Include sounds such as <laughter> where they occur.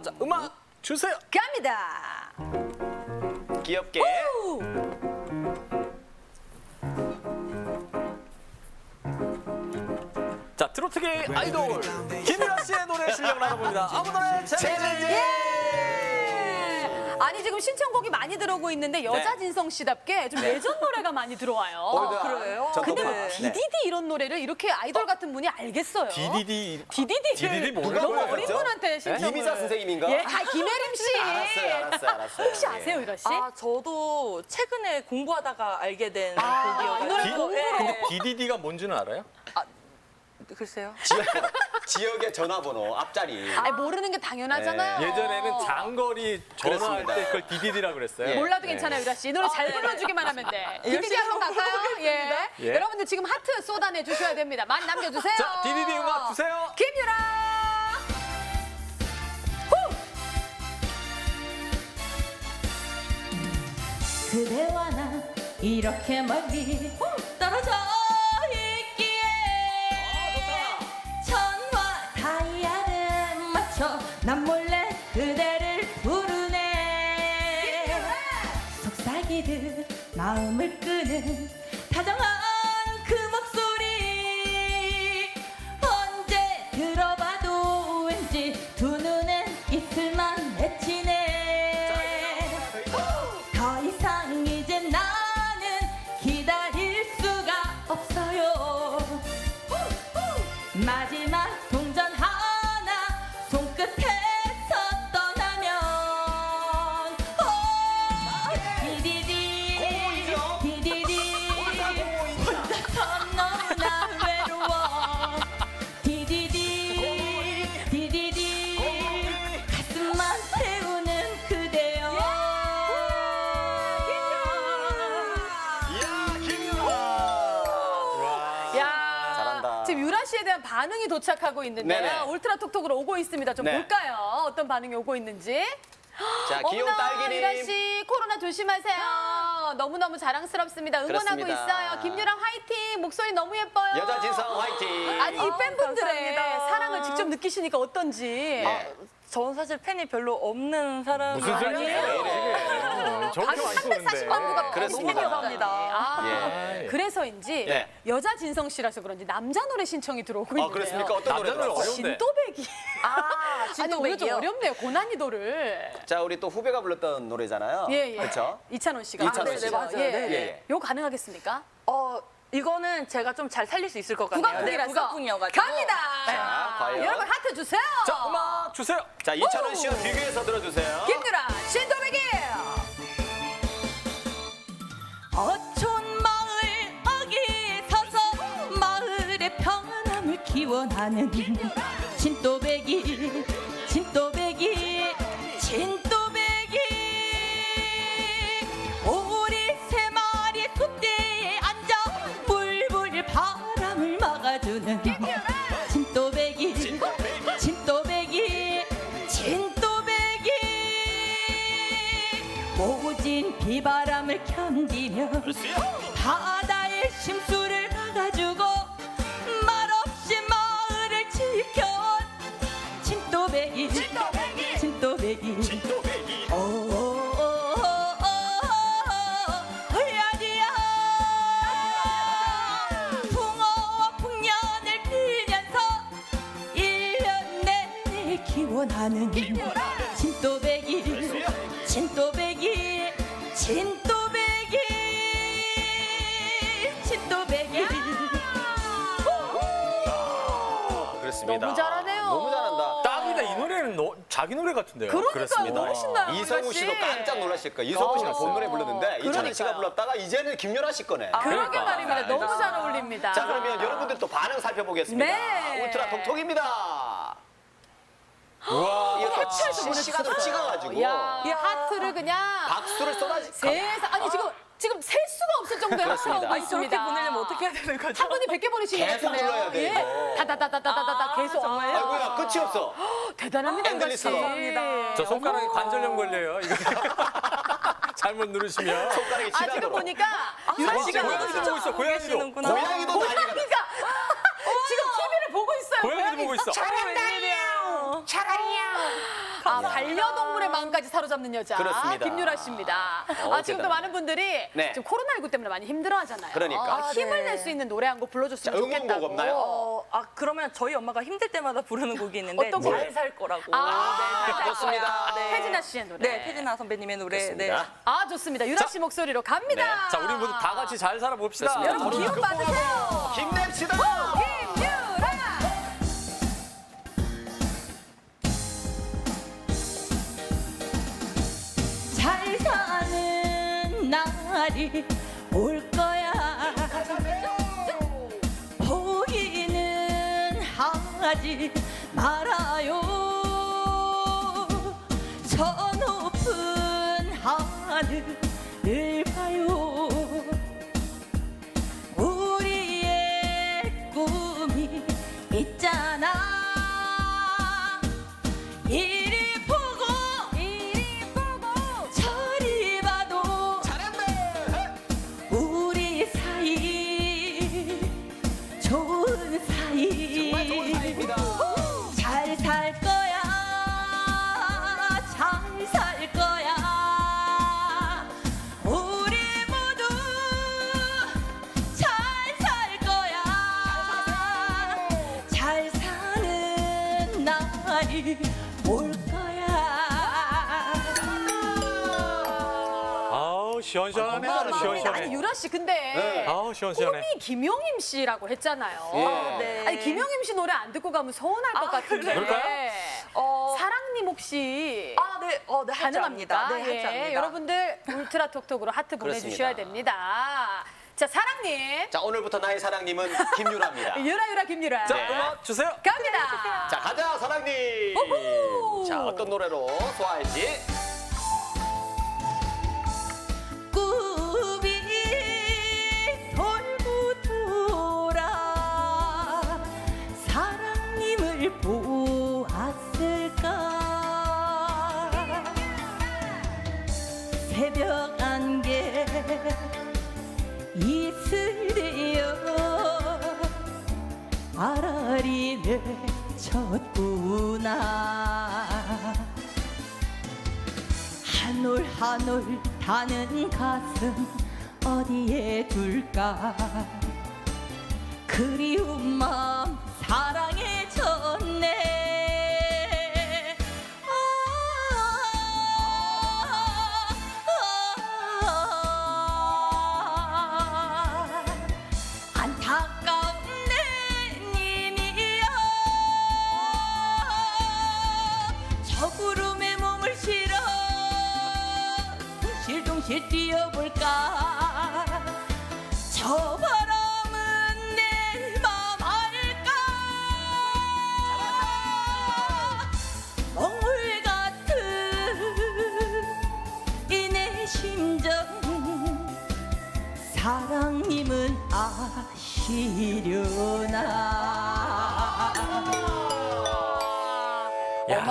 자, 음악 주세요. 갑니다. 귀엽게. 우! 자, 트로트계 아이돌 김유라 씨의 노래 실력을 알아봅니다. 아무나의 챌린지. 예! 아니 지금 신청곡이 많이 들어오고 있는데 여자 네. 진성 씨답게 좀 예전 노래가 많이 들어와요. 올드 그래요? 저 근데 또- 막 네. 디디디 이런 노래를 이렇게 아이돌 같은 분이 알겠어요. 디디디. 디디디를 디디디 너무 모르는 어린? 분한테 신청을. 이미자 선생님인가? 예, 아 김혜림 씨. 알았어요, 알았어요, 알았어요. 혹시 아세요, 유라 씨? 아, 저도 최근에 공부하다가 알게 된 아, 이 노래 곡이어가지고. 공부로. 예. 근데 디디디가 뭔지는 알아요? 글쎄요. 지역, 지역의 전화번호 앞자리. 아니, 모르는 게 당연하잖아요. 예전에는 장거리 전화할 그렇습니다. 때 그걸 디디디라 그랬어요. 예. 몰라도 괜찮아요, 유라 씨. 이 노래 잘 불러주기만 하면 돼. <laughs> 디디디 한번 갈까요? 예. 예. 여러분들 지금 하트 쏟아내 주셔야 됩니다. 많이 남겨주세요. 자, 디디디 음악 주세요. 김유라. 그대와 나 이렇게 멀리 떨어져 마음을 끄는 다정한 혼자서 너무나 외로워 디디디 디디디 가슴만 태우는 그대여 이야, 김유라. 와. 야, 잘한다. 지금 유라 씨에 대한 반응이 도착하고 있는데요. 네네. 울트라 톡톡으로 오고 있습니다. 좀 네. 볼까요? 어떤 반응이 오고 있는지. 자, 귀여운 어머나, 딸기님. 유라 씨 코로나 조심하세요. 너무 너무 자랑스럽습니다. 응원하고 그렇습니다. 있어요. 김유랑 화이팅. 목소리 너무 예뻐요. 여자 진성 화이팅. 아니 이 아, 팬분들의 감사합니다. 사랑을 직접 느끼시니까 어떤지. 네. 저는 사실 팬이 별로 없는 사람이 무슨 소리예요? 아니에요. 저렇게 한 많이 340만 쏘는데. 구가 그렇습니다. 너무 감사합니다. 아, 예. 그래서인지 예. 여자 진성 씨라서 그런지 남자 노래 신청이 들어오고 있는데요. 아, 그렇습니까? 어떤 노래 들어왔어요? 어려운데. 진또배기. 아, <laughs> 아니 오늘 좀 진또배기요? 어렵네요. 고난이도를. 자, 우리 또 후배가 불렀던 노래잖아요. 예, 예. 그렇죠? 이찬원 씨가. 이찬원 아, 씨. 네, 맞아요. 예, 예. 예. 요 가능하겠습니까? 어, 이거는 제가 좀 잘 살릴 수 있을 것 같네요. 국악풍이라서. 네, 국악풍이어가지고. 갑니다. 자, 과연? 여러분 하트 주세요. 자, 음악 주세요. 자, 이찬원 씨와 비교해서 들어주세요. 김유라 어촌 마을 어기 서서 마을의 평안함을 기원하는 진또배기 진또배기 진또배기. 오리 세 마리 숲대에 앉아 불불 바람을 막아주는 진또배기 진또배기 진또배기. 모진 비바람 을 견디며 바다의 심수를 막아주고 말없이 마을을 지켜온 진또배기. 진또배기. 진또배기. 오야디야. 풍어와 풍년을 빌면서 일 년 내내 기원하는 진또배기. 진또배기. 진 그렇습니다. 너무 잘하네요. 너무 잘한다. 딱이다. 이 노래는 너, 자기 노래 같은데요. 그러니까 그렇습니다. 훨씬 나요. 이성우 씨. 씨도 깜짝 놀라실 거예요. 이성우 씨는 본 노래 부르는데 이찬원 씨가 그러니까요. 불렀다가 이제는 김연아 씨 거네. 그러게 그러니까. 말입니다. 너무 잘 어울립니다. 자, 그러면 여러분들 또 반응 살펴보겠습니다. 네. 울트라 톡톡입니다. 우와. 이거 또 실시간으로. 찍어가지고 야, 이 하트를 그냥 박수를 쏟아지. 세상 아니 지금 지금 셀 수가 없을 정도의 그렇습니다. 오고 아니, 있습니다. 저렇게 보내려면 어떻게 해야 되는 거죠? 한 분이 100개 보내시는 것 계속 같은데요. 눌러야 돼, 예. 이거. 다다다다다다다 아, 계속. 정말요? 아이고야, 끝이 없어. 대단합니다, 유라 씨. 엔들리스로. 감사합니다. 저 손가락에 관절염 걸려요. 이거 <laughs> 잘못 누르시면. 손가락이 아 지금 지나도록. 보니까 유라 어, 씨가 고양이도 보고 있어. 고양이도. 계시는구나. 고양이도 난리가 났어. 고양이가 지금 TV를 보고 있어요. 고양이도 보고 있어. 웬일이야. 잘한다. 아, 반려동물의 마음까지 사로잡는 여자 그렇습니다. 김유라 씨입니다. 어, 아, 지금도 대단하네. 많은 분들이 네. 지금 코로나19 때문에 많이 힘들어하잖아요. 그러니까. 아, 힘을 네. 낼 수 있는 노래 한곡 불러줬으면 자, 응원곡 좋겠다고. 없나요? 어, 아 그러면 저희 엄마가 힘들 때마다 부르는 곡이 있는데 어떤 곡? 잘 살 거라고. 아, 네, 잘 살 좋습니다. 거야. 네. 태진아 씨의 노래. 네, 태진아 선배님의 노래. 네. 좋습니다. 아 좋습니다. 유라 씨 목소리로 갑니다. 네. 자, 우리 모두 다 같이 잘 살아봅시다. 여러분 기운 받으세요. 힘냅시다. 날이 올 거야. 포기는 하지 시원시원하네. 아주 아니 시원시원해. 유라 씨 근데 네. 아우, 시원시원해. 꿈이 김용임 씨라고 했잖아요. 예. 네. 아니 김용임 씨 노래 안 듣고 가면 서운할 것 아, 같은데. 그럴까요? 어, 사랑님 혹시 아, 네. 어, 네. 압니다. 네, 예, 압니다. 여러분들 울트라 톡톡으로 하트 보내주셔야 됩니다. 자 사랑님 자, 오늘부터 나의 사랑님은 김유라입니다. <laughs> 유라 유라 김유라 자, 네. 음악 주세요. 갑니다. 자, 가자, 사랑님. 우후. 자, 어떤 노래로 소화할지. 보았을까? 새벽 안개 이슬되어 아라리 맺혔구나. 한올 한올 타는 가슴 어디에 둘까? 그리운 마음 사랑 뛰어볼까? 저 바람은 내 맘 알까? 먹물 같은 이 내 심정 사랑님은 아시려나? 야.